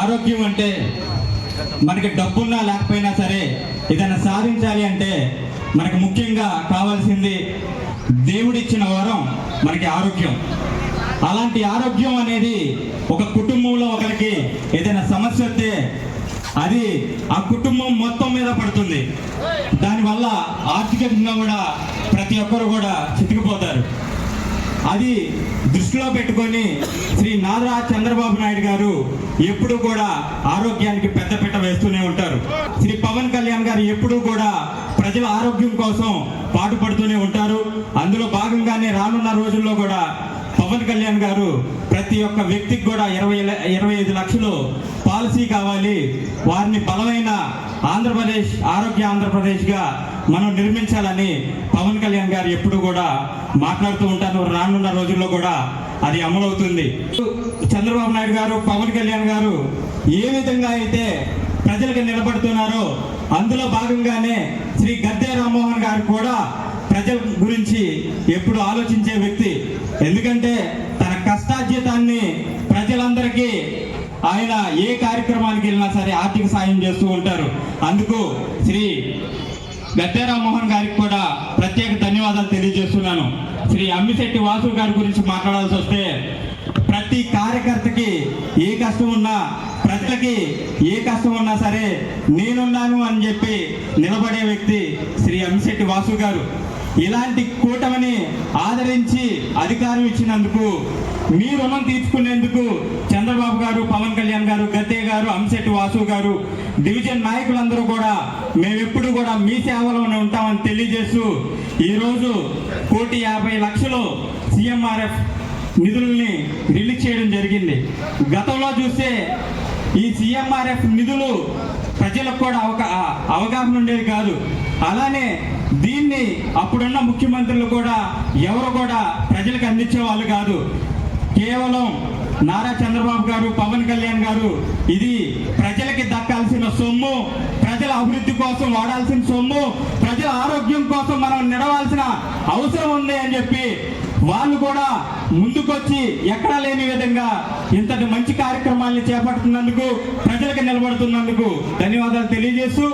ఆరోగ్యం అంటే మనకి డబ్బున్నా లేకపోయినా సరే ఏదైనా సాధించాలి అంటే మనకి ముఖ్యంగా కావాల్సింది దేవుడిచ్చిన వరం మనకి ఆరోగ్యం. అలాంటి ఆరోగ్యం అనేది ఒక కుటుంబంలో ఒకరికి ఏదైనా సమస్య వస్తే అది ఆ కుటుంబం మొత్తం మీద పడుతుంది. దానివల్ల ఆర్థికంగా కూడా ప్రతి ఒక్కరు కూడా చితికిపోతారు. అది దృష్టిలో పెట్టుకొని శ్రీ నారా చంద్రబాబు నాయుడు గారు ఎప్పుడు కూడా ఆరోగ్యానికి పెద్దపీట వేస్తూనే ఉంటారు. శ్రీ పవన్ కళ్యాణ్ గారు ఎప్పుడు కూడా ప్రజల ఆరోగ్యం కోసం పాటుపడుతూనే ఉంటారు. అందులో భాగంగానే రానున్న రోజుల్లో కూడా పవన్ కళ్యాణ్ గారు ప్రతి ఒక్క వ్యక్తికి కూడా ఇరవై ఇరవై ఐదు లక్షలు పాలసీ కావాలి. వారిని బలమైన ఆంధ్రప్రదేశ్ ఆరోగ్య ఆంధ్రప్రదేశ్గా మనం నిర్మించాలని పవన్ కళ్యాణ్ గారు ఎప్పుడు కూడా మాట్లాడుతూ ఉంటారు. రానున్న రోజుల్లో కూడా అది అమలవుతుంది. చంద్రబాబు నాయుడు గారు పవన్ కళ్యాణ్ గారు ఏ విధంగా అయితే ప్రజలకు నిలబడుతున్నారో అందులో భాగంగానే శ్రీ గద్దె రామ్మోహన్ గారు కూడా ప్రజల గురించి ఎప్పుడు ఆలోచించే వ్యక్తి. ఎందుకంటే తన కష్టార్జితాన్ని ప్రజలందరికీ ఆయన ఏ కార్యక్రమానికి వెళ్ళినా సరే ఆర్థిక సాయం చేస్తూ ఉంటారు. అందుకు శ్రీ గద్దె రామ్మోహన్ గారికి కూడా ప్రత్యేక ధన్యవాదాలు తెలియజేస్తున్నాను శ్రీ అమ్మిశెట్టి వాసు గారి గురించి మాట్లాడాల్సి వస్తే ప్రతి కార్యకర్తకి ఏ కష్టం ఉన్నా ప్రజలకి ఏ కష్టం ఉన్నా సరే నేనున్నాను అని చెప్పి నిలబడే వ్యక్తి శ్రీ అమ్మిశెట్టి వాసు గారు. ఇలాంటి కూటమిని ఆదరించి అధికారం ఇచ్చినందుకు మీ రుణం తీర్చుకునేందుకు చంద్రబాబు గారు పవన్ కళ్యాణ్ గారు గద్దే గారు అంశెట్టి వాసు గారు డివిజన్ నాయకులందరూ కూడా మేమెప్పుడు కూడా మీ సేవలోనే ఉంటామని తెలియజేస్తూ ఈరోజు కోటి యాభై లక్షలు సీఎంఆర్ఎఫ్ నిధుల్ని రిలీజ్ చేయడం జరిగింది. గతంలో చూస్తే ఈ సీఎంఆర్ఎఫ్ నిధులు ప్రజలకు కూడా అవగాహన ఉండేది కాదు. అలానే దీన్ని అప్పుడున్న ముఖ్యమంత్రులు కూడా ఎవరు కూడా ప్రజలకు అందించే వాళ్ళు కాదు. కేవలం నారా చంద్రబాబు గారు పవన్ కళ్యాణ్ గారు ఇది ప్రజలకి దక్కాల్సిన సొమ్ము ప్రజల అభివృద్ధి కోసం వాడాల్సిన సొమ్ము ప్రజల ఆరోగ్యం కోసం మనం నిడవాల్సిన అవసరం ఉంది అని చెప్పి వాళ్ళు కూడా ముందుకొచ్చి ఎక్కడా లేని విధంగా ఇంతటి మంచి కార్యక్రమాల్ని చేపడుతున్నందుకు ప్రజలకు నిలబడుతున్నందుకు ధన్యవాదాలు తెలియజేస్తూ